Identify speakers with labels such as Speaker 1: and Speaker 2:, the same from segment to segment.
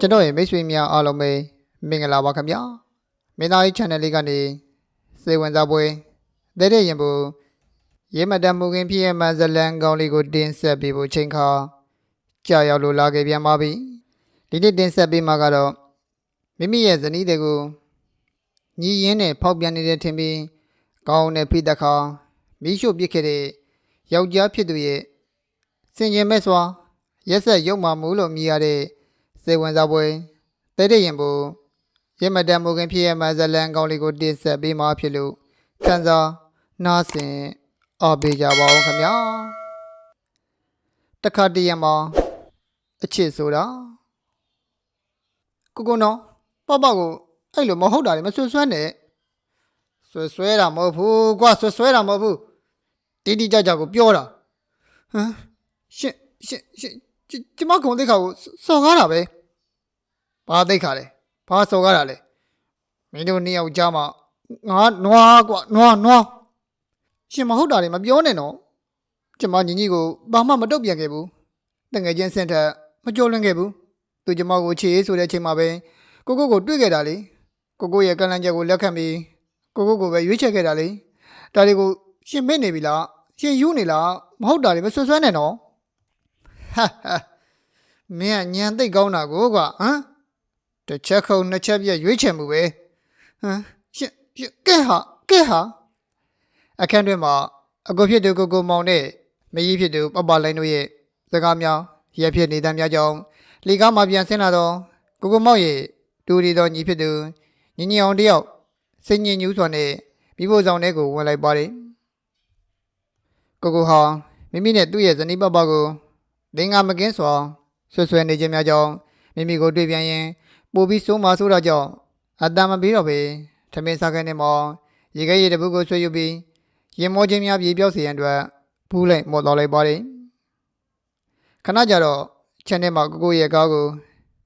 Speaker 1: ကျွန်တော်ရဲ့မိတ်ဆွေများအားလုံးပဲမင်္ဂလာပါခင်ဗျာမင်းသားကြီး channel လေးကနေစေဝင်စားပွဲတဲ့တဲ့ရင်ဘူရေမတန်မူခင်ဖြစ်ရဲ့မန်ဇလန်ကောင်းလေးကိုတင်ဆက်ပေးဖို့ချိန်ခါကြာရောက်လို့လာခဲ့ပြန်ပါပြီဒီနေ့တင်ဆက်ပေးမှာကတော့မိမိရဲ့ဇနီးတွေကိုညီရင်းနဲ့ဖောက်ပြန်နေတဲ့ထင်ပြီးကောင်းတဲ့ဖိတခါမိရှုပစ်ခဲ့တဲ့ယောက်ျားဖြစ်သူရဲ့စင်ကြင်မဲ့စွာရက်ဆက်ရုပ်မှမူလို့မြည်ရတဲ့ စေဝင်စားပွဲတဲတဲ့ရင်ဘူရမတန်မူခင်ဖြစ်ရမဇလန်ကောင်းလေးကိုတင်ဆက်ပေးမှာဖြစ်လို့ခန်းစားနားဆင်အားပေးကြပါဦးခင်ဗျာတခါတည်းရမှာအချစ်ဆိုတာကိုကိုနော်ပပကိုအဲ့လိုမဟုတ်တာလေမဆွဆွဲနဲ့ဆွဆွဲတာမဟုတ်ဘူးကွာဆွဆွဲတာမဟုတ်ဘူးတိတိကျကျကိုပြောတာဟမ်ရှင့်ရှင့်ရှင့် ကျကျမကုံသိက္ခာကိုစော်ကားတာပဲဘာသိခါလဲဘာစော်ကားတာလဲမင်းတို့နှစ်ယောက်ကြားမှာငါနွားကွာနွားနွားရှင်မဟုတ်တာတွေမပြောနဲ့နော်ကျမညီကြီးကိုဘာမှမတုတ်ပြန်ခဲ့ဘူးတငယ်ချင်းစင်ထက်မကြောလွန်ခဲ့ဘူးသူကျမကိုချေရေးဆိုတဲ့အချိန်မှာပဲကိုကိုကိုတွေ့ခဲ့တာလေကိုကိုရဲ့ကန့်လန့်ချက်ကိုလက်ခံပြီးကိုကိုကိုပဲရွေးချယ်ခဲ့တာလေဒါတွေကိုရှင်မေ့နေပြီလားရှင်ယူနေလားမဟုတ်တာတွေမဆွဆွဲနဲ့နော် ဟာဟာမင်းကညံသိတ်ကောင်းတာကိုကွာဟမ်တစ်ချက်ခုံနှစ်ချက်ပြည့်ရွေးချယ်မှုပဲဟမ်ရှစ်ရှစ်ကဲဟာကဲဟာအခန်းတွင်မှာအကိုဖြစ်သူကိုကိုမောင်နဲ့မကြီးဖြစ်သူပပလိုင်းတို့ရဲ့စကားများရက်ဖြစ်နေတမ်းများကြောင်းလီကားမှာပြန်ဆင်းလာတော့ကိုကိုမောင်ရဲ့တူရီတော်ညီဖြစ်သူညီညီအောင်တယောက်စိတ်ညစ်ညူးစွာနဲ့မိဖို့ဆောင်တဲ့ကိုဝင်လိုက်ပါတယ်ကိုကိုဟာမိမိနဲ့သူ့ရဲ့ဇနီးပပကို လင်္ကာမကင်းစွာဆွဆွဲနေခြင်းများကြောင့်မိမိကိုတွေ့ပြန်ရင်ပို့ပြီးစိုးမာဆိုးတာကြောင့်အတန်မပြီးတော့ပဲထမင်းစားခိုင်းနေမောင်ရေခဲရေတပုတ်ကိုဆွဲယူပြီးရင်မောခြင်းများပြေပြောက်စေရန်အတွက်ပူးလိုက်မော်တော်လိုက်ပါတယ်ခဏကြတော့ခြံထဲမှာကိုကိုရဲ့ကားကို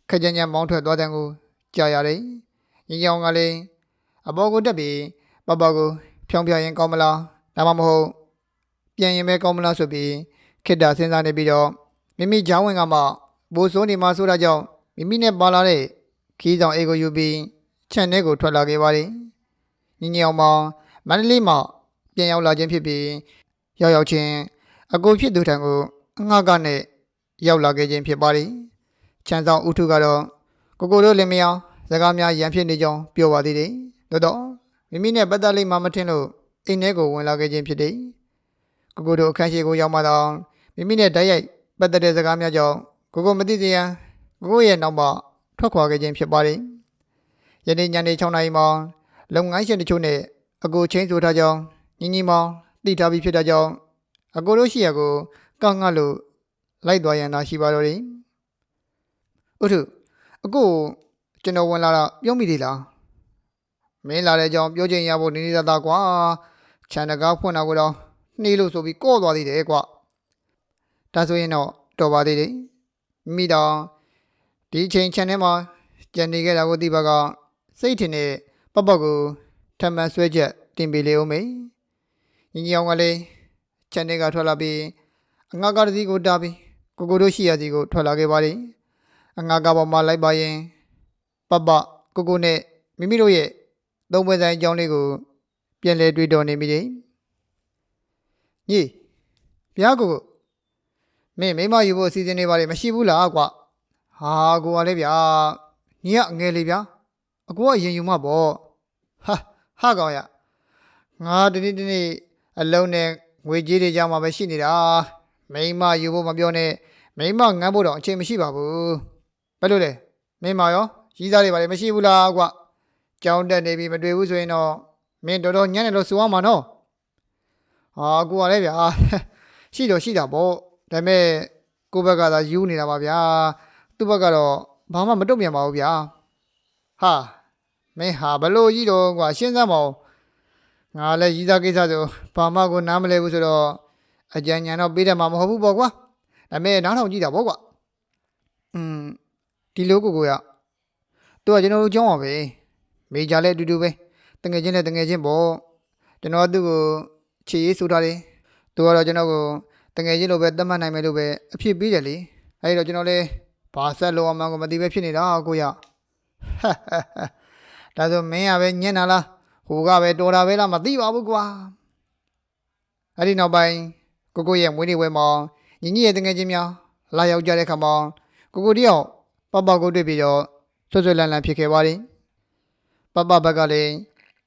Speaker 1: ခက်ကြမ်းကြမ်းမောင်းထွက်သွားတဲ့ကိုကြာရတယ်ညီကောင်ကလည်းအပေါ်ကိုတက်ပြီးပပကိုဖြောင်းပြရင်ကောင်းမလားဒါမှမဟုတ်ပြန်ရင်ပဲကောင်းမလားဆိုပြီးခိတ္တစဉ်းစားနေပြီးတော့ မိမိကြောင်းဝင်ကမှဘိုးစိုးနေမှာဆိုတာကြောင့်မိမိနဲ့ပါလာတဲ့ခီးဆောင်အေကိုယူပြီးခြံထဲကိုထွက်လာခဲ့ပါတယ်။ညီညီအောင်မောင်မန္တလေးမှာပြန်ရောက်လာခြင်းဖြစ်ပြီးရောက်ရောက်ချင်းအကိုဖြစ်သူထံကိုအငှကနဲ့ရောက်လာခဲ့ခြင်းဖြစ်ပါတယ်။ခြံဆောင်ဥထုကတော့ကိုကိုတို့လင်မယောင်စကားများရန်ဖြစ်နေကြောင်းပြောပါသေးတယ်။တော်တော်မိမိနဲ့ပတ်သက်လိမ့်မှမထင်လို့အိမ်ထဲကိုဝင်လာခဲ့ခြင်းဖြစ်တယ်။ကိုကိုတို့အခန်းရှိကိုရောက်မှတော့မိမိနဲ့တိုက်ရိုက် ပတ်သက်တဲ့စကားများကြောင့်ကိုကိုမသိစေရန်ကိုကိုရဲ့နောက်မှထွက်ခွာခဲ့ခြင်းဖြစ်ပါတယ်။ယနေ့ညနေ6နာရီမှာလုပ်ငန်းရှင်တချို့နဲ့အကိုချင်းဆိုထားကြောင်းညီညီမောင်သိထားပြီးဖြစ်တဲ့ကြောင့်အကိုတို့ရှိရကိုကငတ်လို့လိုက်သွားရန်သာရှိပါတော့တယ်။ဥထုအကိုကျွန်တော်ဝင်လာတော့ပြုံးမိသေးလား။မင်းလာတဲ့ကြောင့်ပြောချင်ရဖို့နေနေသာသာကွာ။ခြံတကားဖွင့်တာကိုတော့နှီးလို့ဆိုပြီးကော့သွားသေးတယ်ကွာ။ ဒါဆိုရင်တော့တော်ပါသေးတယ်။မိတော့ဒီအချိန်ချန်ထဲမှာကြံနေခဲ့တာကိုသိပါကစိတ်ထင်တဲ့ပပကိုထပ်မံဆွဲချက်တင်ပေးလေဦးမေညီညီအောင်ကလည်းချန်ထဲကထွက်လာပြီးအငါကတစီကိုတားပြီးကိုကိုတို့ရှိရစီကိုထွက်လာခဲ့ပါတယ်အငါကပေါ်မှာလိုက်ပါရင်ပပကိုကိုနဲ့မိမိတို့ရဲ့သုံးပွဲဆိုင်အကြောင်းလေးကိုပြန်လဲတွေးတော်နေမိတယ်ညီဗျာကိုကို မင်းမိမယူဖို့အစီအစဉ်နေပါလေမရှိဘူးလားကွာဟာကိုကလည်းဗျာညီကအငယ်လေးဗျာအကူကအရင်ယူမှာပေါ့ဟာဟာကောင်ရငါဒီနေ့ဒီနေ့အလုံးနဲ့ငွေကြေးတွေကြောင်းမှာပဲရှိနေတာမိမယူဖို့မပြောနဲ့မိမငန်းဖို့တော့အချိန်မရှိပါဘူးဘယ်လိုလဲမိမရောရီးသားတွေပါလေမရှိဘူးလားကွကြောင်းတက်နေပြီမတွေ့ဘူးဆိုရင်တော့မင်းတော်တော်ညံ့တယ်လို့ဆိုအောင်မှာနော်ဟာကိုကလည်းဗျာရှိတော့ရှိတာပေါ့ ဒါပေမဲ့ကိုယ့်ဘက်ကသာယူနေတာပါဗျာသူ့ဘက်ကတော့ဘာမှမတုံ့ပြန်ပါဘူးဗျာဟာမင်းဟာဘလို့ကြီးတော့ကွာရှင်းစမ်းပါဦးငါလည်းရည်သားကိစ္စဆိုဘာမှကိုနားမလဲဘူးဆိုတော့အကြံဉာဏ်တော့ပေးတယ်မှာမဟုတ်ဘူးပေါ့ကွာဒါပေမဲ့နားထောင်ကြည့်တာပေါ့ကွာอืมဒီလိုကိုကိုရသူကကျွန်တော်တို့ကြောင်းပါပဲမေဂျာလည်းအတူတူပဲတငယ်ချင်းနဲ့တငယ်ချင်းပေါ့ကျွန်တော်ကသူ့ကိုခြေရေးဆိုထားတယ်သူကတော့ကျွန်တော်ကို တငယ်ချင်းလိုပဲတတ်မှတ်နိုင်မယ်လို့ပဲအဖြစ်ပေးတယ်လေအဲဒီတော့ကျွန်တော်လည်းဘာဆက်လို့အမှန်ကိုမသိပဲဖြစ်နေတာကိုရဟက်ဟက်ဟက်ဒါဆိုမင်းကပဲညင်တာလားဟိုကပဲတော်တာပဲလားမသိပါဘူးကွာအဲ့ဒီနောက်ပိုင်းကိုကိုရဲ့မွေးနေ့ဝဲမှာညီညီရဲ့တငယ်ချင်းများလာရောက်ကြတဲ့ခါမှာကိုကိုတယောက်ပပကိုတွေ့ပြီးတော့ဆွဆွလန်းလန်းဖြစ်ခဲ့ပါတယ်ပပဘက်ကလည်း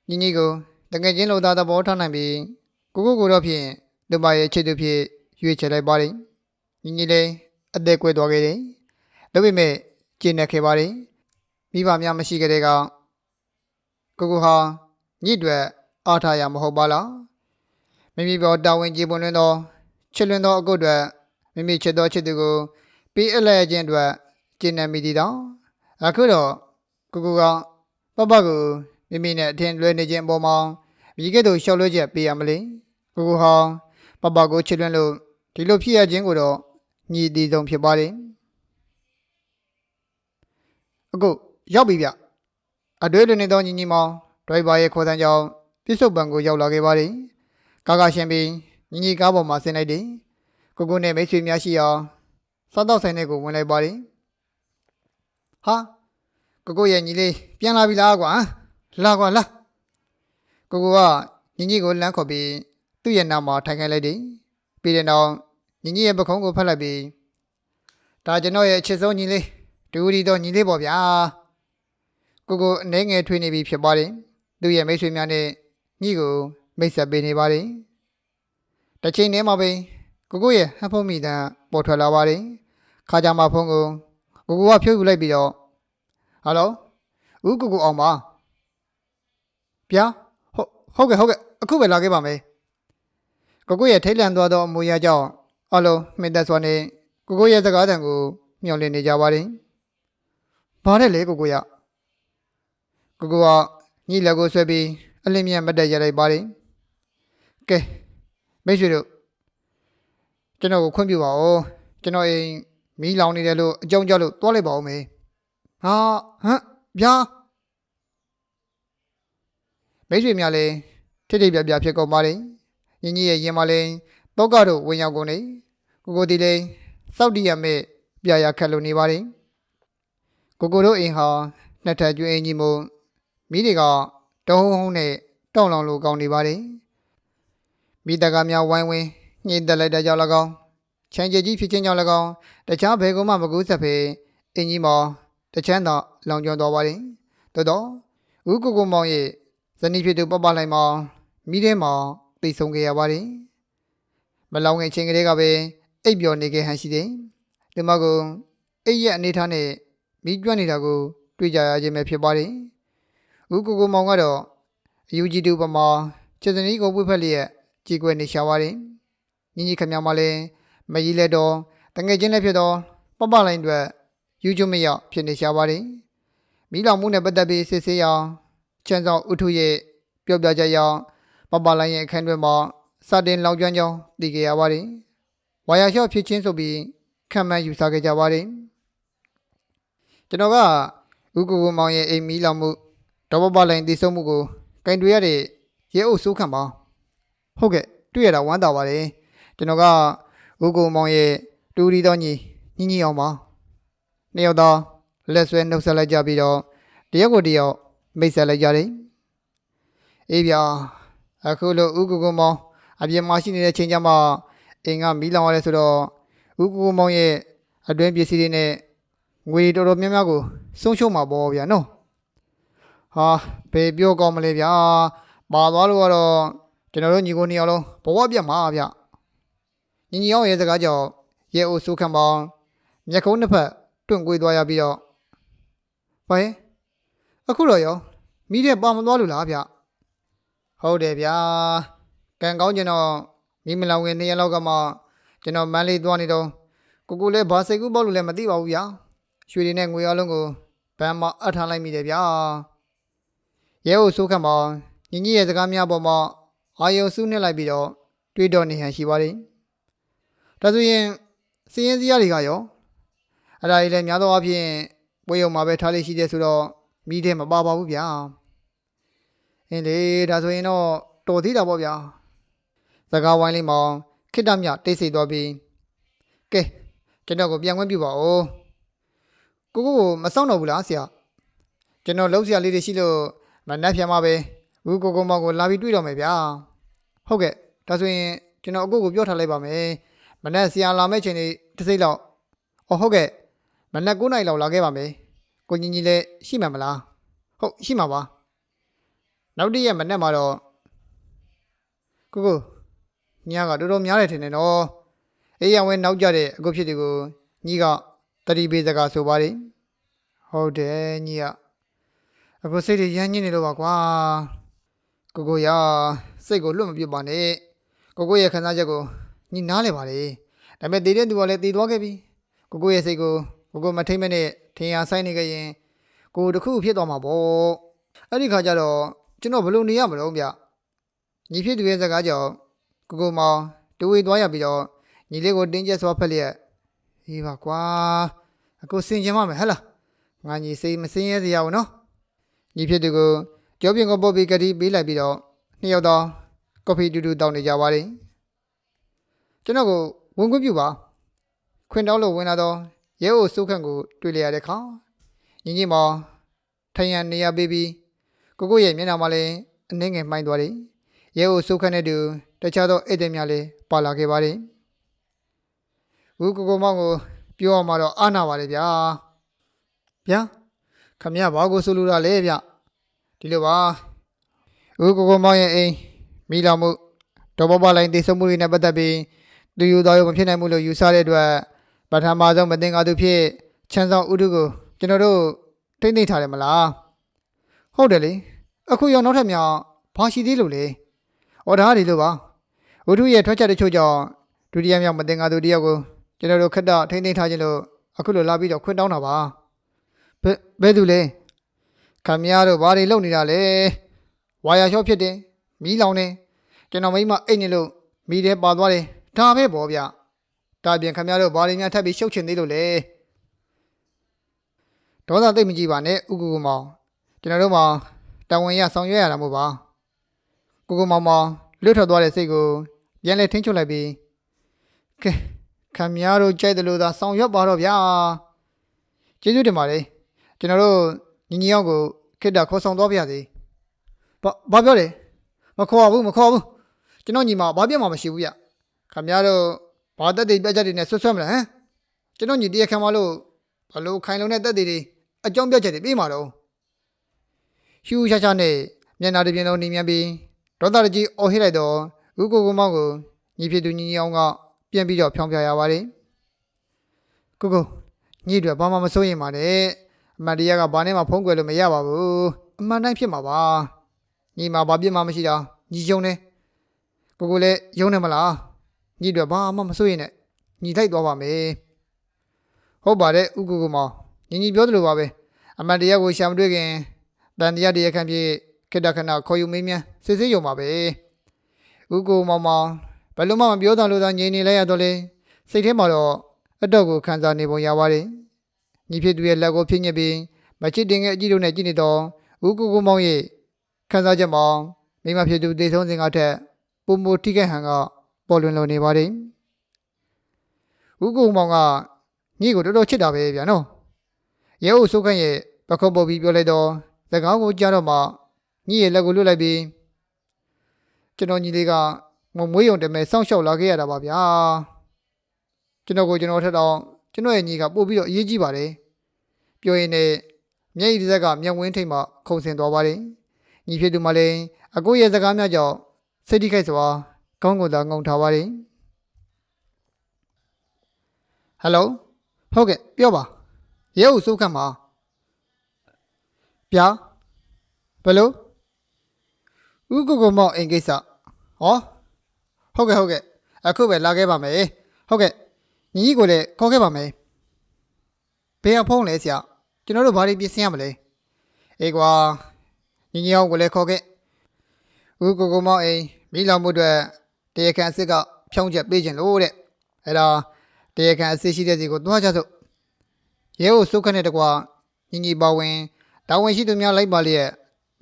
Speaker 1: ညီညီကိုတငယ်ချင်းလိုသားသဘောထားနိုင်ပြီးကိုကိုကိုတော့ဖြင့်လူမရဲ့ချစ်သူဖြစ် ရွေးချယ်လိုက်ပါတယ်ညီညီလည်းအသက်ကွယ်သွားခဲ့တယ်ဒါပေမဲ့ကျင့်နေခဲ့ပါတယ်မိဘများမရှိကြတဲ့ကကိုကိုဟာညစ်တွေအားထားရမဟုတ်ပါလားမိမိပေါ်တာဝန်ကျေပွန်လွန်းသောချစ်လွန်းသောအကုတ်တွေမိမိချစ်သောချစ်သူကိုပေးအပ်လိုက်ခြင်းအတွက်ကျင့်နေမိသည်တောင်အခုတော့ကိုကိုကပပကိုမိမိနဲ့အထင်လွဲနေခြင်းအပေါ်မှာမိကဲ့သို့ရှောက်လွှဲချက်ပေးရမလဲကိုကိုဟာပပကိုချစ်လွန်းလို့ ဒီလိုဖြစ်ရခြင်းကိုတော့ညီအတီဆုံးဖြစ်ပါတယ်အခုရောက်ပြီဗျအတွေ့အကြုံနေသောညီညီမောင်ဒရိုက်ဘာရဲ့ခေါ်တန်းကြောင့်ပြစ္ဆုတ်ပံကိုရောက်လာခဲ့ပါတယ်ကာကရှင်ပြီးညီညီကားပေါ်မှာဆင်းလိုက်တယ်ကိုကိုနဲ့မိတ်ဆွေများရှိအောင်စားတော့ဆိုင်တဲ့ကိုဝင်လိုက်ပါတယ်ဟာကိုကိုရဲ့ညီလေးပြန်လာပြီလားကွာလာကွာလာကိုကိုကညီညီကိုလမ်းခေါ်ပြီးသူ့ရဲ့နာမှာထိုင်ခိုင်းလိုက်တယ်ပြီးတဲ့နောက် ညီညီရဲ့ပခုံးကိုဖက်လိုက်ပြီးဒါကျွန်တော်ရဲ့အချစ်ဆုံးညီလေးဒူရီတော့ညီလေးပေါ့ဗျာကိုကိုအနေငယ်ထွေးနေပြီဖြစ်ပါတယ်သူ့ရဲ့မိတ်ဆွေများနဲ့ညီကိုမိတ်ဆက်ပေးနေပါတယ်တစ်ချိန်တည်းမှာပဲကိုကိုရဲ့ဟန်ဖုန်းမိတန်ပေါ်ထွက်လာပါတယ်ခါကြမှာဖုန်းကိုကိုကိုကဖြုတ်ယူလိုက်ပြီးတော့ဟယ်လိုဦးကိုကိုအောင်ပါဗျာဟုတ်ဟုတ်ကဲ့ဟုတ်ကဲ့အခုပဲလာခဲ့ပါမယ်ကိုကိုရဲ့ထိတ်လန့်သွားသောအမူအရာကြောင့် အလုံးမင်းသက်စွာနဲ့ကိုကိုရဲ့စကားတန်ကိုမျှော်လင့်နေကြပါတယ်ဘာတဲ့လဲကိုကိုရကိုကိုကညီလက်ကိုဆွဲပြီးအလင်းမြတ်မတ်တက်ရလိုက်ပါတယ်ကဲမိတ်ဆွေတို့ကျွန်တော်ကိုခွင့်ပြုပါဦးကျွန်တော်အိမ်မီးလောင်နေတယ်လို့အကြောင်းကြောက်လို့တွားလိုက်ပါဦးမေဟာဟမ်ဗျာမိတ်ဆွေများလည်းထိထိပြပြဖြစ်ကုန်ပါတယ်ညီညီရဲ့ရင်မလေး တော့ကတော့ဝင်ရောက်ကုန်နေကိုကိုဒီလေးစောက်တရမဲ့ပြရခက်လို့နေပါတယ်ကိုကိုတို့အိမ်ဟာနှစ်ထပ်ကျွေးအင်ကြီးမို့မိတွေကတုံးဟုံးနဲ့တောင်းလောင်လို့ကောင်းနေပါတယ်မိတကားများဝိုင်းဝင်းညှိတက်လိုက်တဲ့ကြောင့်၎င်းချမ်းကြကြီးဖြစ်ခြင်းကြောင့်၎င်းတခြားဘယ်ကောမှမကူးဆက်ဖေအင်ကြီးမော်တချမ်းသာလောင်ကျွမ်းသွားပါတယ်သို့တော့ဦးကိုကိုမောင်ရဲ့ဇနီးဖြစ်သူပပလိုက်မောင်မိထဲမှာသိဆုံးခဲ့ရပါတယ် မလောင်ငယ်ချင်းကလေးကပဲအိပ်ပျော်နေခဲ့ဟန်ရှိတယ်ဒီမှာကိုအိပ်ရဲ့အနေထားနဲ့မိကျွမ်းနေတာကိုတွေ့ကြရခြင်းပဲဖြစ်ပါတယ်ဦးကိုကိုမောင်ကတော့အယူကြီးတူပမာချက်စနီးကိုဝှက်ဖက်လျက်ကြည်ကွယ်နေရှာပါတယ်ညီညီခမမလည်းမကြီးလက်တော့တငယ်ချင်းလည်းဖြစ်တော့ပပလိုင်းအတွက်ယူချုံမရဖြစ်နေရှာပါတယ်မိလောင်မှုနဲ့ပတ်သက်ပြီးစစ်ဆေးရအောင်ချမ်းဆောင်ဥထုရဲ့ပြောပြချက်ရအောင်ပပလိုင်းရဲ့အခန်းတွင်မှာ စတင်လောင်ကျွမ်းကြောင်းသိခဲ့ရပါတယ်ဝါယာလျှော့ဖြစ်ချင်းဆိုပြီးခံမှန်းယူဆခဲ့ကြပါတယ်ကျွန်တော်ကဥကူကူမောင်ရဲ့အိမ်မီလောင်မှုဒေါ်ပပလိုင်းတည်ဆုံမှုကိုကင်တွေရတဲ့ရဲအုပ်စိုးခံပါဟုတ်ကဲ့တွေ့ရတာဝမ်းသာပါတယ်ကျွန်တော်ကဥကူမောင်ရဲ့တူရီတော်ညီညီညီအောင်ပါနှစ်ယောက်သားလက်ဆွဲနှုတ်ဆက်လိုက်ကြပြီးတော့တယောက်ကိုတယောက်မိတ်ဆက်လိုက်ကြတယ်အေးဗျာအခုလိုဥကူကူမောင် အပြင်မှာရှိနေတဲ့ချိန်ကျမှအိမ်ကမီးလောင်ရတယ်ဆိုတော့ဥကူကူမောင်ရဲ့အတွင်းပစ္စည်းတွေနဲ့ငွေတော်တော်များများကိုဆုံးရှုံးမှာပေါ့ဗျာနော်ဟာဘယ်ပြောကောင်းမလဲဗျာပါသွားလို့ကတော့ကျွန်တော်တို့ညီကိုနှစ်ယောက်လုံးဘဝပြတ်မှာဗျညီညီအောင်ရဲ့စကားကြောင့်ရဲအိုဆိုးခံပေါင်းမျက်ခုံးနှစ်ဖက်တွန့်ကွေးသွားရပြီးတော့ဘာလဲအခုတော့ရောမိတဲ့ပါမသွားလို့လားဗျဟုတ်တယ်ဗျာ ကံကောင်းကျင်တော့မိမလောင်ဝင်နှစ်ရက်လောက်ကမှကျွန်တော်မန်းလေးသွားနေတော့ကိုကိုလည်းဘာစိတ်ကူးပေါက်လို့လည်းမသိပါဘူးဗျာရွှေတွေနဲ့ငွေအလုံးကိုဘန်မှာအပ်ထားလိုက်မိတယ်ဗျာရဲအိုဆိုးခံပေါင်းညီညီရဲ့စကားများပေါ်မှာအာယုံစုနှစ်လိုက်ပြီးတော့တွေးတော်နေဟန်ရှိပါတယ်ဒါဆိုရင်စီရင်စရာတွေကရောအဲ့ဒါကြီးလည်းများသောအားဖြင့်ဝေယုံမှာပဲထားလေးရှိတယ်ဆိုတော့မိတဲ့မပါပါဘူးဗျာအင်းလေဒါဆိုရင်တော့တော်သေးတာပေါ့ဗျာ စကားဝိုင်းလေးမောင်ခိတ္တမြတိတ်ဆိတ်သွားပြီးကဲကျွန်တော်ကိုပြန်ခွင့်ပြုပါဦးကိုကိုကိုမစောင့်တော့ဘူးလားဆရာကျွန်တော်လှုပ်ဆရာလေးတွေရှိလို့မနှက်ပြန်ပါပဲဦးကိုကိုမောင်ကိုလာပြီးတွေ့တော့မယ်ဗျာဟုတ်ကဲ့ဒါဆိုရင်ကျွန်တော်အကိုကိုပြောထားလိုက်ပါမယ်မနှက်ဆရာလာမယ့်ချိန်လေးတစ်စိတ်လောက်အော်ဟုတ်ကဲ့မနှက်9နိုင်လောက်လာခဲ့ပါမယ်ကိုညီညီလည်းရှိမှာမလားဟုတ်ရှိမှာပါနောက်တစ်ရက်မနှက်မှာတော့ကိုကို ညာကတော်တော်များတယ်ထင်တယ်နော်အေးရဝဲနောက်ကြတဲ့အကိုဖြစ်တွေကိုညီကတတိပေးစကားဆိုပါလိမ့်ဟုတ်တယ်ညီကအခုစိတ်တွေရမ်းညစ်နေလို့ပါကွာကိုကိုရစိတ်ကိုလွတ်မပြစ်ပါနဲ့ကိုကိုရဲ့ခံစားချက်ကိုညီနားလဲပါလေဒါပေမဲ့တည်တဲ့သူကလည်းတည်သွားခဲ့ပြီကိုကိုရဲ့စိတ်ကိုကိုကိုမထိမ့်မနဲ့ထင်ရဆိုင်နေခဲ့ရင် ကိုတစ်ခုဖြစ်သွားမှာပေါ့အဲ့ဒီခါကျတော့ကျွန်တော်ဘယ်လိုနေရမလို့ဗျညီဖြစ်သူရဲ့စကားကြောင့် ကိုကိုမောင်တူဝေသွားရပြီးတော့ညီလေးကိုတင်းကျပ်စွာဖက်လျက်ဟေးပါကွာအခုစင်ကြင်မမယ်ဟဲ့လားငါညီစိတ်မစင်ရဲစရာဘူးနော်ညီဖြစ်သူကိုကြောပြင်ကိုပုတ်ပြီးကတိပေးလိုက်ပြီးတော့နှစ်ယောက်တော့ကော်ဖီတူတူတောင်းနေကြပါလိမ့်ကျွန်တော်ကိုဝင်ခွင့်ပြုပါခွင်တောင်းလို့ဝင်လာတော့ရဲအိုစုခန့်ကိုတွေ့လျရတဲ့ခါညီညီမောင်ထိုင်ရန်နေရပေးပြီးကိုကိုရဲ့မျက်နှာမှာလည်းအနှင်းငယ်မှိုင်းသွားတယ်ရဲအိုစုခန့်တဲ့သူ တခြားသောဧည့်သည်များလည်းပါလာခဲ့ပါတယ်ဦးကိုကိုမောင်ကိုပြောရမှာတော့အာနာပါလေဗျာဗျာခမရဘာကိုဆိုလိုတာလဲဗျဒီလိုပါဦးကိုကိုမောင်ရဲ့အိမ်မိလောင်မှုတော်ဘဘလိုင်းတိစုံမှုတွေနဲ့ပတ်သက်ပြီးသူယူတော်ရုံမဖြစ်နိုင်ဘူးလို့ယူဆတဲ့အတွက်ပထမဆုံးမတင်ကားသူဖြစ်ချမ်းဆောင်ဥဒုကိုကျွန်တော်တို့ထိမ့်သိမ့်ထားတယ်မလားဟုတ်တယ်လေအခုရောနောက်ထပ်မြောင်ဘာရှိသေးလို့လဲဩဒါဒီလိုပါ ဝုဒုရဲ့ထွက်ချက်တချို့ကြောင့်ဒုတိယမြောက်မတင်ကားသူတယောက်ကိုကျွန်တော်တို့ခက်တော့ထိမ့်သိမ့်ထားခြင်းလို့အခုလိုလာပြီးတော့ခွင့်တောင်းတာပါဘယ်ဘယ်သူလဲခမရတို့ဘာတွေလုပ်နေတာလဲဝါယာရှော့ဖြစ်တယ်မီးလောင်တယ်ကျွန်တော်မိမအိတ်နေလို့မီးထဲပါသွားတယ်ဒါပဲပေါ့ဗျဒါပြင်ခမရတို့ဘာတွေများထပ်ပြီးရှုပ်ချင်သေးလို့လဲဒေါသသိပ်မကြည့်ပါနဲ့ဥကူကူမောင်ကျွန်တော်တို့မှာတဝန်ရဆောင်ရွက်ရတာမို့ပါကိုကူမောင်မောင်လွတ်ထွက်သွားတဲ့စိတ်ကို ပြန်လဲထင်းချုပ်လိုက်ပြီးကဲခမရတို့ကြိုက်တယ်လို့သာဆောင်ရွက်ပါတော့ဗျာကျေးဇူးတင်ပါတယ်ကျွန်တော်တို့ညီညီအောင်ကိုခိတ္တခေါ်ဆောင်သွားပါရစေဘာဘာပြောလဲမခေါ်ဘူးမခေါ်ဘူးကျွန်တော်ညီမဘာပြတ်မှမရှိဘူးဗျခမရတို့ဘာတက်တွေပြတ်ချက်တွေနဲ့ဆွဆွဲမလားဟမ်ကျွန်တော်ညီတရားခံမလို့ဘလို့ခိုင်လုံးတဲ့တက်တွေတွေအကြောင်းပြချက်တွေပြီးမှာတော့ဟျူရှာရှာနဲ့မျက်နာတစ်ပြင်လုံးနေမြန်ပြီးဒေါသတကြီးအော်ဟစ်လိုက်တော့ ဥကိုကိုမောင်ကိုညီဖြစ်သူညီညီအောင်ကပြန်ပြီးတော့ဖြောင်းပြရပါတယ်ကိုကိုညီတွေဘာမှမစိုးရင်ပါနဲ့အမှန်တရားကဘာနဲ့မှဖုံးကွယ်လို့မရပါဘူးအမှန်တိုင်းဖြစ်မှာပါညီမဘာပြစ်မှမရှိတာညီယုံနေကိုကိုလည်းယုံနေမလားညီတွေဘာမှမစိုးရင်နဲ့ညီလိုက်သွားပါမယ်ဟုတ်ပါတယ်ဥကိုကိုမောင်ညီညီပြောသလိုပါပဲအမှန်တရားကိုရှာမတွေ့ခင်တန်တရားတရားခံဖြစ်ခိတ္တခဏခေါ်ယူမင်းမြန်စစ်စစ်ယုံပါပဲ ဥကိုမောင်မောင်ဘယ်လိုမှမပြောတော့လို့သာငြိမ်နေလိုက်ရတော့လေစိတ်ထဲမှာတော့အတော့ကိုခံစားနေပုံရပါတယ်ညီဖြစ်သူရဲ့လက်ကိုဖြည့်ညက်ပြီးမချစ်တင်ရဲ့အကြည့်တို့နဲ့ကြည့်နေတော့ဥကိုကိုမောင်ရဲ့ခံစားချက်မှာမိမဖြစ်သူတေဆုံးစဉ်ကထက်ပုံမထိခဲ့ဟန်ကပေါ်လွင်လိုနေပါတယ်ဥကိုမောင်ကညီကိုတော်တော်ချစ်တာပဲဗျာနော်ရဲအုပ်စုခန့်ရဲ့ပခုံးပုတ်ပြီးပြောလိုက်တော့စကားကိုကြားတော့မှညီရဲ့လက်ကိုလွတ်လိုက်ပြီး ကျွန်တော်ညီလေးကငမွေးရုံတမဲစောင့်ရှောက်လာခဲ့ရတာပါဗျာကျွန်တော်ကိုကျွန်တော်ထက်တော့ကျွန်တော်ရဲ့ညီကပို့ပြီးတော့အရေးကြီးပါတယ်ပြောရင်လည်းမျက်ရည်တစ်စက်ကမျက်ဝင်းထိတ်မှခုန်ဆင်သွားပါတယ်ညီဖြစ်သူမှလည်းအကိုရဲ့စကားများကြောင့်စိတ်ထိခိုက်စွာကောင်းကိုယ်သာငုံထားပါတယ်ဟယ်လိုဟုတ်ကဲ့ပြောပါရဲဦးစိုးခန့်ပါဗျာဘယ်လို ဥကုကုမောင်အိမ်ကိစ္စဟောဟုတ်ကဲ့ဟုတ်ကဲ့အခုပဲလာခဲ့ပါမယ်ဟုတ်ကဲ့ညီကြီးကိုလည်းခေါ်ခဲ့ပါမယ်ဘယ်အောင်ဖုန်းလဲဆရာကျွန်တော်တို့ဘာတွေပြင်ဆင်ရမလဲအေးကွာညီညီအောင်ကိုလည်းခေါ်ခဲ့ဥကုကုမောင်အိမ်မိလောင်မှုအတွက်တရားခံအစ်စ်ကဖြောင်းချက်ပေးခြင်းလို့တဲ့အဲ့ဒါတရားခံအစ်စ်ရှိတဲ့စီကိုတွားကြစို့ရဲကိုစုခနဲ့တကွာညီညီပါဝင်တာဝန်ရှိသူများလိုက်ပါလျက်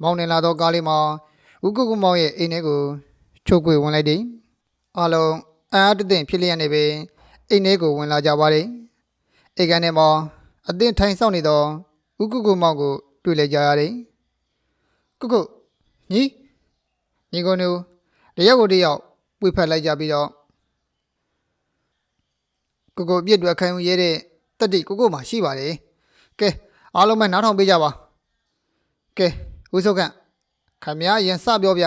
Speaker 1: မောင်းနေလာတော့ကားလေးမှာ ဥကုကုမောင်ရဲ့အိမ်ထဲကိုချုပ်ကွေဝင်လိုက်တယ်အားလုံးအားတသိမ့်ဖြစ်လျက်နေပြီအိမ်ထဲကိုဝင်လာကြပါတယ်အိမ်ကနေမှာအသင်ထိုင်ဆောင်နေသောဦးကုကုမောင်ကိုတွေ့လဲကြရတယ်ကုကုညီညီကိုနူတယောက်ကိုတယောက်ပွေဖက်လိုက်ကြပြီးတော့ကိုကိုပြစ်တွက်ခံယူရတဲ့တတိကိုကိုမှရှိပါတယ်ကဲအားလုံးပဲနားထောင်ပေးကြပါကဲဦးစုတ်ခန့် ခမရအရင်စပြောပြ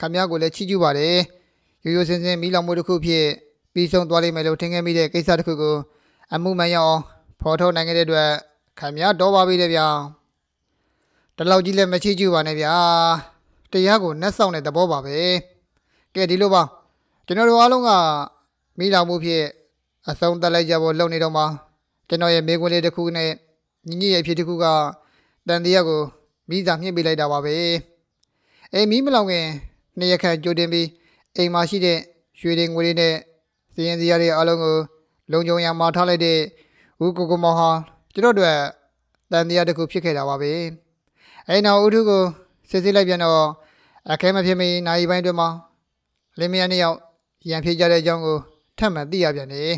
Speaker 1: ခမရကိုလည်းချီးကျူးပါတယ်ရိုးရိုးစင်စင်မီးလောင်မှုတစ်ခုဖြစ်ပြီးဆုံးသွားလိမ့်မယ်လို့ထင်ခဲ့မိတဲ့ကိစ္စတစ်ခုကိုအမှုမှန်ရအောင်ဖော်ထုတ်နိုင်ခဲ့တဲ့အတွက်ခမရတော့ပါပြီတဲ့ဗျာတလောက်ကြီးလည်းမချီးကျူးပါနဲ့ဗျာတရားကိုနှက်ဆောင်တဲ့သဘောပါပဲကဲဒီလိုပါကျွန်တော်တို့အားလုံးကမီးလောင်မှုဖြစ်အဆုံးသတ်လိုက်ကြဖို့လုပ်နေတော့မှာကျွန်တော်ရဲ့မိကွန်းလေးတစ်ခုနဲ့ညီညီရဲ့အဖြစ်တစ်ခုကတန်တရားကိုမိစာမြင့်ပေးလိုက်တာပါပဲ အေးမီးမလောင်ခင်နှစ်ရက်ခန့်ကြိုတင်ပြီးအိမ်မှာရှိတဲ့ရွှေတွေငွေတွေနဲ့စီရင်စရာတွေအားလုံးကိုလုံခြုံရမှာထားလိုက်တဲ့ဦးကိုကိုမောင်ဟာကျွန်တော်တို့တန်တရားတစ်ခုဖြစ်ခဲ့တာပါပဲအဲ့နောက်ဦးထုကိုစစ်စစ်လိုက်ပြန်တော့အခဲမဖြစ်မီနိုင်ပိုင်းတွင်မှာလင်းမယားနှစ်ယောက်ရန်ဖြစ်ကြတဲ့အကြောင်းကိုထပ်မံသိရပြန်တယ်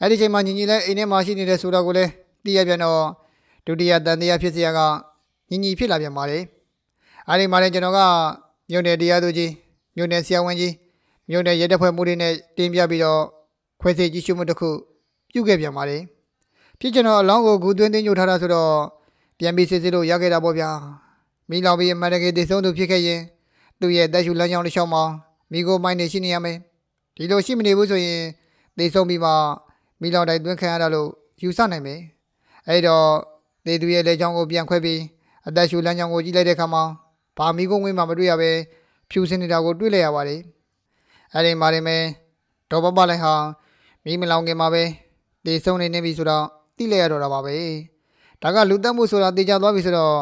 Speaker 1: အဲ့ဒီချိန်မှာညီညီလည်းအိမ်ထဲမှာရှိနေတဲ့ဆိုတော့ကိုလည်းသိရပြန်တော့ဒုတိယတန်တရားဖြစ်စရာကညီညီဖြစ်လာပြန်ပါတယ် အဲ့ဒီမှာလည်းကျွန်တော်ကမြို့နယ်တရားသူကြီးမြို့နယ်ဆရာဝန်ကြီးမြို့နယ်ရဲတပ်ဖွဲ့မှုတွေနဲ့တင်ပြပြီးတော့ခွဲစိတ်ကြီးရှုမှုတစ်ခုပြုခဲ့ပြန်ပါတယ်ဖြစ်ကျွန်တော်အလောင်းကိုဂူသွင်းသိမ်းညှို့ထားတာဆိုတော့ပြန်ပြီးစစ်စစ်လို့ရခဲ့တာပေါ့ဗျာမိလောင်ပြီးမန္တလေးတည်ဆုံးသူဖြစ်ခဲ့ရင်သူ့ရဲ့တက်ရှူလမ်းကြောင်းတစ်လျှောက်မှာမိကိုမိုင်းနေရှိနေရမယ်ဒီလိုရှိမနေဘူးဆိုရင်တည်ဆုံးပြီးမှမိလောင်တိုင်းသွင်းခံရတာလို့ယူဆနိုင်မယ်အဲ့တော့တေသူရဲ့လက်ချောင်းကိုပြန်ခွဲပြီးအသက်ရှူလမ်းကြောင်းကိုကြည့်လိုက်တဲ့အခါမှာ ဘာမိကုန်းဝင်းမှမတွေ့ရပဲဖြူစင်နေတာကိုတွေ့လိုက်ရပါတယ်အဲ့ဒီမှာနေမယ်ဒေါ်ပပလိုက်ဟာမိမလောင်ခင်မှာပဲတေဆုံးနေနေပြီဆိုတော့သိလိုက်ရတော့တာပါပဲဒါကလူတက်မှုဆိုတာတေချာသွားပြီဆိုတော့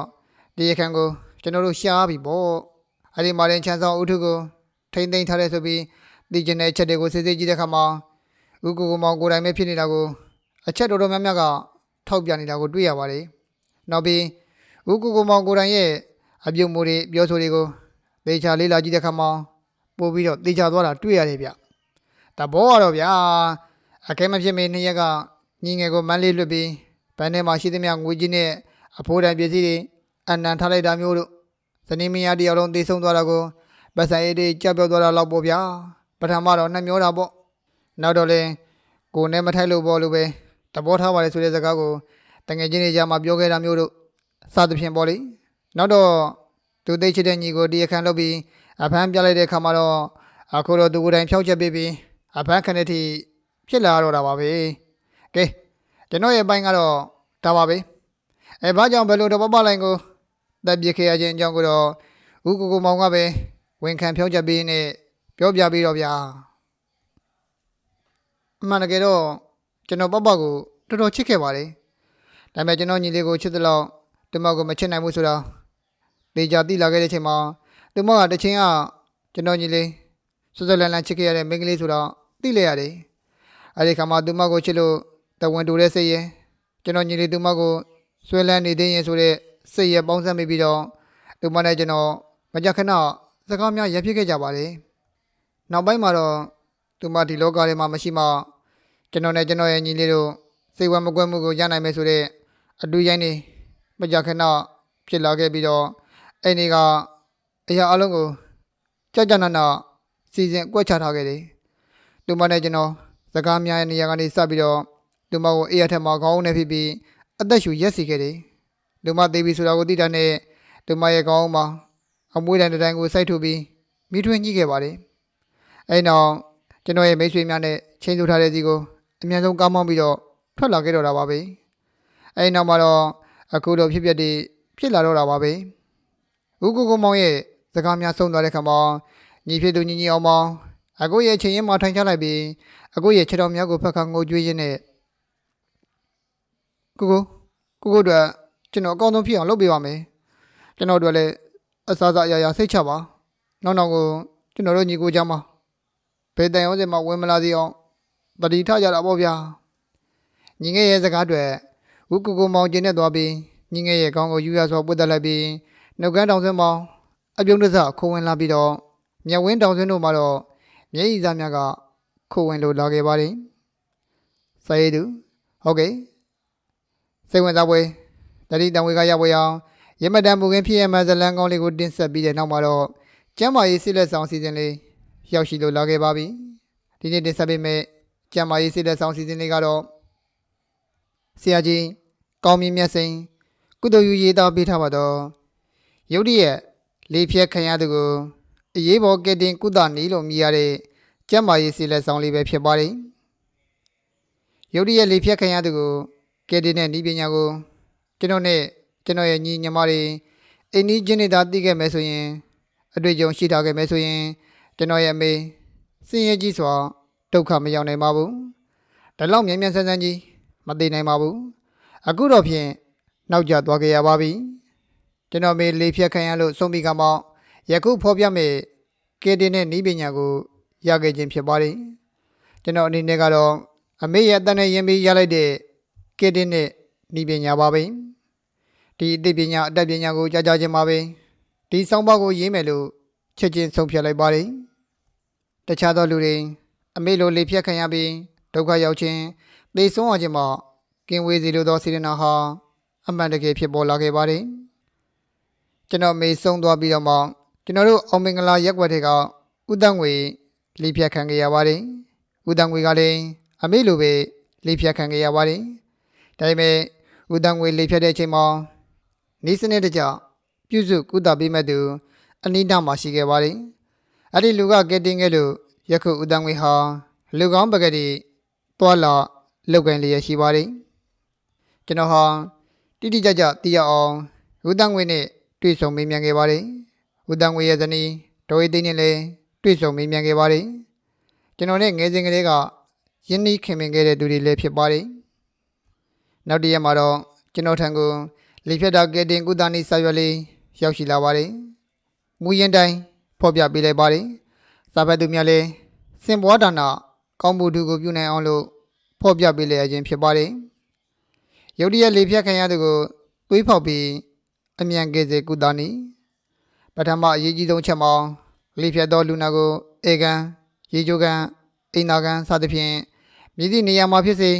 Speaker 1: ဒီရခန်ကိုကျွန်တော်တို့ရှားပြီပေါ့အဲ့ဒီမှာရင်ချမ်းဆောင်ဥထုကိုထိမ့်သိမ်းထားတဲ့ဆိုပြီးသိကျင်တဲ့ချက်တွေကိုစစ်စစ်ကြည့်တဲ့အခါမှာဥကူကူမောင်ကိုယ်တိုင်ပဲဖြစ်နေတာကိုအချက်တော်တော်များများကထောက်ပြနေတာကိုတွေ့ရပါတယ်နောက်ပြီးဥကူကူမောင်ကိုယ်တိုင်ရဲ့ အပြုံမှုတွေပြောဆိုတွေကိုသေချာလေးလာကြည့်တဲ့အခါမှာပို့ပြီးတော့သေချာသွားတာတွေ့ရတယ်ဗျတဘောကတော့ဗျာအခဲမဖြစ်မီနှစ်ရက်ကညီငယ်ကိုမန်းလေးလွတ်ပြီးဘန်းထဲမှာရှိသမျှငွေကြီးနဲ့အဖိုးတန်ပစ္စည်းတွေအနံထားလိုက်တာမျိုးတို့ဇနီးမယားတစ်ယောက်လုံးသေဆုံးသွားတာကိုပတ်စံအေးတွေကြောက်ပြောက်သွားတာလောက်ပေါ့ဗျာပထမတော့နှမျောတာပေါ့နောက်တော့လဲကိုယ်နဲ့မထိုက်လို့ပေါ့လို့ပဲတဘောထားပါလေဆိုတဲ့စကားကိုတငယ်ချင်းတွေကြားမှာပြောခဲ့တာမျိုးတို့စသဖြင့်ပေါ့လေ နောက်တော့သူသိချစ်တဲ့ညီကိုတရားခံလုပ်ပြီးအဖမ်းပြလိုက်တဲ့အခါမှာတော့အခုတော့သူကိုယ်တိုင်ဖြောက်ချက်ပေးပြီးအဖမ်းခံတဲ့အထိဖြစ်လာတော့တာပါပဲကဲကျွန်တော်ရဲ့အပိုင်းကတော့ဒါပါပဲအဲဘာကြောင့်ဘယ်လိုတော့ပပလိုင်းကိုတက်ပြစ်ခဲ့ရခြင်းအကြောင်းကိုတော့ဦးကိုကိုမောင်ကပဲဝန်ခံဖြောက်ချက်ပေးနေပြောပြပြီးတော့ဗျာအမှန်တကယ်တော့ကျွန်တော်ပပကိုတော်တော်ချစ်ခဲ့ပါတယ်ဒါပေမဲ့ကျွန်တော်ညီလေးကိုချစ်သလောက်ဒီမောက်ကိုမချစ်နိုင်ဘူးဆိုတော့ ဒေဂျာတိလာခဲ့တဲ့အချိန်မှာဒီမောက်ကတစ်ချိန်ကကျွန်တော်ညီလေးဆွဆွလန်လန်ချစ်ခဲ့ရတဲ့မိန်းကလေးဆိုတော့သိလိုက်ရတယ်အဲဒီခါမှာဒီမောက်ကိုချစ်လို့တဝန်တူတဲ့စိတ်ရင်ကျွန်တော်ညီလေးဒီမောက်ကိုဆွဲလန်းနေသေးရင်ဆိုတဲ့စိတ်ရပေါင်းစပ်မိပြီးတော့ဒီမောက်နဲ့ကျွန်တော်မကြခဏစကားများရဖြစ်ခဲ့ကြပါတယ်နောက်ပိုင်းမှာတော့သူမဒီလောကထဲမှာမရှိမှကျွန်တော်နဲ့ကျွန်တော်ရဲ့ညီလေးတို့စိတ်ဝမ်းမကွက်မှုကိုရနိုင်မယ်ဆိုတဲ့အတူရိုင်းနေမကြခဏဖြစ်လာခဲ့ပြီးတော့ အဲ့ဒီကအရာအလုံးကိုကြောက်ကြနာနာစီစဉ်အကွက်ချထားခဲ့တယ်။သူမနဲ့ကျွန်တော်စကားများတဲ့နေရာကနေစပြီးတော့သူမကိုအေးရထက်မှာခေါင်းနဲ့ဖြစ်ပြီးအသက်ရှူရက်စီခဲ့တယ်။သူမသေးပြီဆိုတာကိုသိတာနဲ့သူမရဲ့ခေါင်းမှာအမွှေးတန်တစ်တိုင်းကိုစိုက်ထုတ်ပြီးမိထွင်းကြီးခဲ့ပါတယ်။အဲ့နောက်ကျွန်တော်ရဲ့မိတ်ဆွေများနဲ့ချင်းစုထားတဲ့စီကိုအမြန်ဆုံးကားမောင်းပြီးတော့ထွက်လာခဲ့တော့တာပါပဲ။အဲ့နောက်မှာတော့အခုလိုဖြစ်ပျက်တွေဖြစ်လာတော့တာပါပဲ။ ဦးကိုကိုမောင်ရဲ့စကားများဆုံးသွားတဲ့ခါမှာညီဖြစ်သူညီညီအောင်မောင်အခုရဲ့ချင်းရင်မှာထိုင်ချလိုက်ပြီးအခုရဲ့ခြေတော်များကိုဖက်ခါငိုကြွေးရင်းနဲ့ကိုကိုကိုကိုတို့ကျွန်တော်အကောင်းဆုံးဖြစ်အောင်လုပ်ပေးပါမယ်။ကျွန်တော်တို့လည်းအစားအစာအရာရာစိတ်ချပါ။နောက်နောက်ကိုကျွန်တော်တို့ညီကိုကြမှာဘယ်တန်ရုံးစင်မှာဝင်မလာသေးအောင်တတိထကြတာပေါ့ဗျာ။ညီငယ်ရဲ့စကားတွေဦးကိုကိုမောင်ကျင်းနဲ့သွားပြီးညီငယ်ရဲ့ခေါင်းကိုယူရစွာပွတ်တက်လိုက်ပြီး နှုတ်ကန်းတောင်ဆွင်းမောင်အပြုံးတစခိုးဝင်လာပြီးတော့မြက်ဝင်းတောင်ဆွင်းတို့မှာတော့မျက်ရည်သားများကခိုးဝင်လို့လာခဲ့ပါတယ်။စာရေးသူဟုတ်ကဲ့စိတ်ဝင်စားပွဲတတိတံဝေကရပွဲအောင်ရမတန်မူခင်းဖြစ်ရမှဇလန်ကောင်းလေးကိုတင်ဆက်ပြီးတဲ့နောက်မှာတော့ကျမ်းမာရေးစိလက်ဆောင်စီစဉ်လေးရောက်ရှိလို့လာခဲ့ပါပြီဒီနေ့တင်ဆက်ပေးမယ့်ကျမ်းမာရေးစိလက်ဆောင်စီစဉ်လေးကတော့ဆရာကြီးကောင်းမြင့်မြတ်စိန်ကုသိုလ်ယူရေးသားပေးထားပါတော့ ရုတ်တရက်လေးဖြက်ခံရသူကိုအရေးပေါ်ကယ်တင်ကုသနည်းလို့မြည်ရတဲ့ကျမ်းမာရေးစိလက်ဆောင်လေးပဲဖြစ်ပါတယ်ရုတ်တရက်လေးဖြက်ခံရသူကိုကယ်တင်တဲ့နည်းပညာကိုကျွန်တော်နဲ့ကျွန်တော်ရဲ့ညီညီမတွေအိမ်နီးချင်းတွေသာသိခဲ့မယ်ဆိုရင်အတွေ့အကြုံရှိထားခဲ့မယ်ဆိုရင်ကျွန်တော်ရဲ့အမေစင်ရကြီးစွာဒုက္ခမရောက်နိုင်ပါဘူးဒါလောက်မြန်မြန်ဆန်းဆန်းကြီးမသိနိုင်ပါဘူးအခုတော့ဖြင့်နောက်ကျသွားကြရပါပြီ ကျွန်တော်မေလေးဖြတ်ခံရလို့ဆုံးပြီးကမှယခုဖော်ပြမယ်ကဲတင်တဲ့ဤပညာကိုရခဲ့ခြင်းဖြစ်ပါတယ်ကျွန်တော်အနေနဲ့ကတော့အမေရဲ့အတန်းနဲ့ရင်ပြီးရလိုက်တဲ့ကဲတင်တဲ့ဤပညာပါပဲဒီအသိပညာအတတ်ပညာကိုကြားကြားခြင်းပါပဲဒီဆောင်းပါးကိုရေးမယ်လို့ချက်ချင်းဆုံးဖြတ်လိုက်ပါတယ်တခြားသောလူတွေအမေလိုလေးဖြတ်ခံရပြီးဒုက္ခရောက်ခြင်းသေဆုံးရခြင်းမှာကင်းဝေးစီလိုသောစေတနာဟာအမှန်တကယ်ဖြစ်ပေါ်လာခဲ့ပါတယ် ကျွန်တော်မေဆုံးသွားပြီးတော့မှကျွန်တော်တို့အောင်မင်္ဂလာရက်ွက်တွေကဥဒ္ဒငွေလေးဖြတ်ခံခဲ့ရပါတယ်ဥဒ္ဒငွေကလည်းအမေလိုပဲလေးဖြတ်ခံခဲ့ရပါတယ်ဒါပေမဲ့ဥဒ္ဒငွေလေးဖြတ်တဲ့အချိန်မှာနေစနစ်တကျပြုစုကုသပေးမဲ့သူအနိဒမှာရှိခဲ့ပါတယ်အဲ့ဒီလူကကက်တင်ခဲ့လို့ယခုဥဒ္ဒငွေဟာလူကောင်းပကတိတွာလာလောက်ကန်လျက်ရှိပါတယ်ကျွန်တော်ဟာတိတိကျကျသိရအောင်ဥဒ္ဒငွေနဲ့ တွေ့ဆုံမေးမြန်းခဲ့ပါတယ်ဥဒ္ဒငွေရဲ့ဇနီးဒေါ်ဝေသိန်းနဲ့လည်းတွေ့ဆုံမေးမြန်းခဲ့ပါတယ်ကျွန်တော်နဲ့ငယ်စဉ်ကလေးကယင်းနှီးခင်မင်ခဲ့တဲ့သူတွေလည်းဖြစ်ပါတယ်နောက်တစ်ရက်မှာတော့ကျွန်တော်ထံကိုလေဖြတ်တာကဲတင်ကုသနီစာရွက်လေးရောက်ရှိလာပါတယ်မူရင်တိုင်းဖော်ပြပေးလိုက်ပါတယ်စာဖတ်သူများလည်းစင်ပွားဒါနာကောင်းမှုသူကိုပြုနိုင်အောင်လို့ဖော်ပြပေးလျက်ခြင်းဖြစ်ပါတယ်ရုတ်တရက်လေဖြတ်ခံရသူကိုသွေးဖောက်ပြီး အမြန်ကယ်ဆယ်ကုသနီပထမအရေးကြီးဆုံးချက်မှာလေဖြတ်သောလူနာကိုအေကန်ရေချိုကန်အိမ်သာကန်စသဖြင့်မြည်သည့်နေရာမှာဖြစ်စေ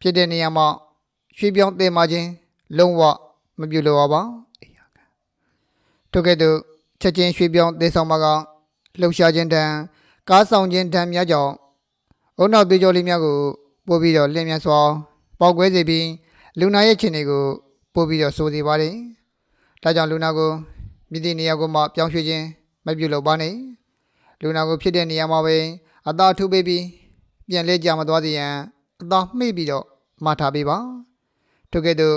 Speaker 1: ဖြစ်တဲ့နေရာမှာရွှေ့ပြောင်းတည်မှခြင်းလုံးဝမပြုလိုပါပါထို့ကဲ့သို့ချက်ချင်းရွှေ့ပြောင်းတည်ဆောင်မှာကလှုပ်ရှားခြင်းတံကားဆောင်ခြင်းတံများကြောင့်အုံနောက်သွေးကြောလေးများကိုပို့ပြီးတော့လင်းမြန်စွာပေါက်ကွဲစေပြီးလူနာရဲ့ခြေနေကိုပို့ပြီးတော့ဆိုးစေပါတယ် ဒါကြောင့်လူနာကိုမြည်သည့်နေရာကိုမှပြောင်းရွှေ့ခြင်းမပြုလုပ်ပါနဲ့လူနာကိုဖြစ်တဲ့နေရာမှာပဲအသာထုပေးပြီးပြန်လဲကြမသွားစေရန်အသာမှိတ်ပြီးတော့မှတ်ထားပေးပါထို့ကဲ့သို့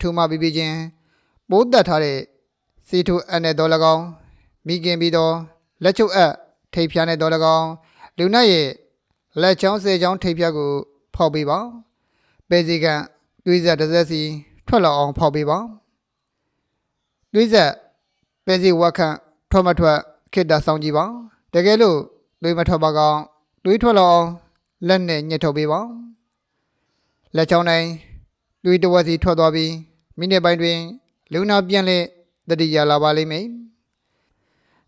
Speaker 1: ထူမပြီးပြီးချင်းပိုးတက်ထားတဲ့စီထူအပ်နဲ့တော်၎င်းမိခင်ပြီးတော့လက်ချုပ်အပ်ထိပ်ဖြားနဲ့တော်၎င်းလူနတ်ရဲ့လက်ချောင်းစေချောင်းထိပ်ဖြားကိုဖောက်ပေးပါပေစီကတွေးဆက်တစ်ဆက်စီထွက်လာအောင်ဖောက်ပေးပါ တွေးဆက်ပေစီဝက်ခန့်ထွက်မထွက်ခိတ္တဆောင်ကြည့်ပါတကယ်လို့တွေးမထွက်ပါကောင်တွေးထွက်လာအောင်လက်နဲ့ညှစ်ထုတ်ပေးပါလက်ချောင်းတိုင်းတွေးတဝက်စီထွက်သွားပြီးမိနစ်ပိုင်းတွင်လူနာပြန်လဲတတိယလာပါလိမ့်မယ်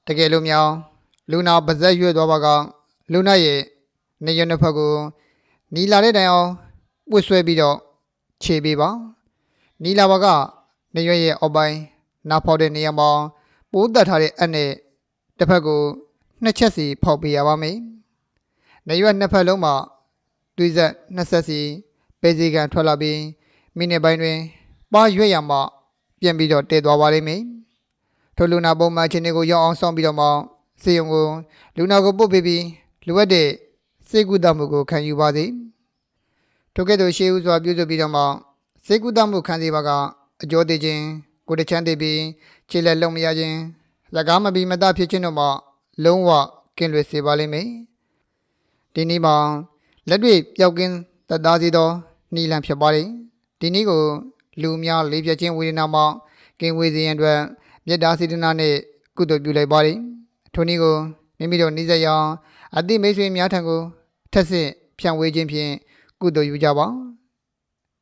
Speaker 1: တကယ်လို့မြောင်လူနာပါဇက်ရွေ့သွားပါကလူနာရဲ့နေရနှစ်ဖက်ကိုနီလာတဲ့တိုင်အောင်ပွတ်ဆွဲပြီးတော့ခြေပေးပါနီလာပါကနေရွက်ရဲ့အောက်ပိုင်း နားဖောက်တဲ့နေရာမှာပိုးတက်ထားတဲ့အက်နဲ့တစ်ဖက်ကိုနှစ်ချက်စီဖောက်ပေးရပါမယ်နေရွက်နှစ်ဖက်လုံးမှာတွေးဆက်နှစ်ဆက်စီပေစီကန်ထွက်လာပြီးမိနစ်ပိုင်းတွင်ပါရွက်ရမှပြန်ပြီးတော့တည်သွားပါလိမ့်မယ်ထိုလူနာပုံမှန်ချင်းတွေကိုရောက်အောင်ဆောင်ပြီးတော့မှစေယုံကိုလူနာကိုပုတ်ပေးပြီးလိုအပ်တဲ့စေကုသမှုကိုခံယူပါစေထိုကဲ့သို့ရှေးဥစွာပြုစုပြီးတော့မှစေကုသမှုခံစီပါကအကျိုးသေးခြင်း ကိုယ်တချမ်းသေးပြီးခြေလက်လုံးမရခြင်းလက်ကားမပြီးမတဖြစ်ခြင်းတို့မှလုံးဝကင်းလွတ်စေပါလိမ့်မယ်ဒီနေ့မှာလက်တွေ့ပျောက်ကင်းတတ်သားစီသောနီလန်ဖြစ်ပါတယ်ဒီနေ့ကို လူများလေးပြချင်းဝေဒနာမှကင်းဝေးစေရန်အတွက်မေတ္တာစေတနာနဲ့ကုသိုလ်ပြုလိုက်ပါတယ်ထိုနည်းကိုမိမိတို့နှိစက်ရအောင်အတိမိတ်ဆွေများထံကိုထက်ဆင့်ဖြန့်ဝေခြင်းဖြင့်ကုသိုလ်ယူကြပါ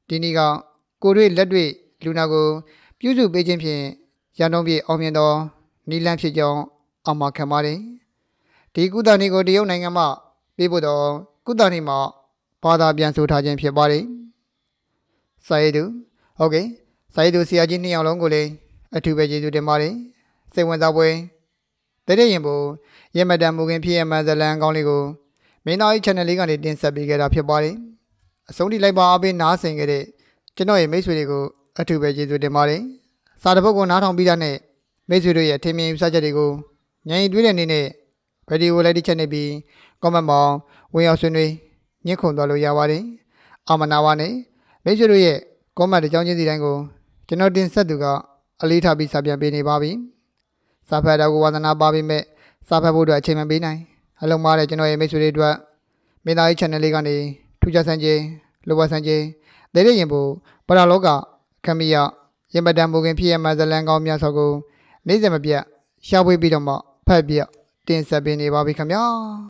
Speaker 1: ဒီနေ့ကကိုတွေ့လက်တွေ့လူနာကို ပြုစုပေးခြင်းဖြင့်ရန်တော်ပြည်အောင်မြင်သောနီလန်းဖြစ်ကြောင်းအမှားခံပါတယ်ဒီကုသနည်းကိုတရုတ်နိုင်ငံမှပေးဖို့တော့ကုသနည်းမှာဘာသာပြန်ဆိုထားခြင်းဖြစ်ပါတယ်စာရေးသူဟုတ်ကဲ့စာရေးသူဆရာကြီးနှစ်ယောက်လုံးကိုလည်းအထူးပဲကျေးဇူးတင်ပါတယ်စိတ်ဝင်စားပွဲတတဲ့ရင်ဘူရမတန်မူခင်ဖြစ်ရမှန်ဇလန်ကောင်းလေးကိုမင်းသားကြီး channel လေးကနေတင်ဆက်ပေးခဲ့တာဖြစ်ပါတယ်အဆုံးထိလိုက်ပါအားပေးနားဆင်ခဲ့တဲ့ကျွန်တော်ရဲ့မိတ်ဆွေတွေကို အထူးပဲကျေးဇူးတင်ပါတယ်စာတစ်ပုဒ်ကိုနားထောင်ပြီးတာနဲ့မိတ်ဆွေတို့ရဲ့ထင်မြင်ယူဆချက်တွေကိုညင်တွေးတဲ့အနေနဲ့ဗီဒီယိုလိုက်တစ်ချက်နေပြီး comment မှာဝင်ရောက်ဆွေးနွေးညှစ်ခုန်သွားလို့ရပါတယ်အာမနာပါနဲ့မိတ်ဆွေတို့ရဲ့ comment တစ်ကြောင်းချင်းစီတိုင်းကိုကျွန်တော်တင်ဆက်သူကအလေးထားပြီးစာပြန်ပေးနေပါပြီ။စာဖတ်တော့ကိုဝါသနာပါပြီမဲ့စာဖတ်ဖို့အတွက်အချိန်မပေးနိုင်။အလုံးမားတဲ့ကျွန်တော်ရဲ့မိတ်ဆွေတွေအတွက်မင်းသားကြီး channel လေးကနေထူးခြားဆန်းခြင်းလိုဝဆန်းခြင်းဒဲတဲ့ရင်ဖို့ပရာလောက ခမီယရင်မတန်မူခင်ဖြစ်ရမှဇလန်ကောင်းများစွာကိုနေ့စဉ်မပြတ်ရှားပွေးပြီးတော့မှဖတ်ပြတင်ဆက်ပေးနေပါပြီခင်ဗျာ။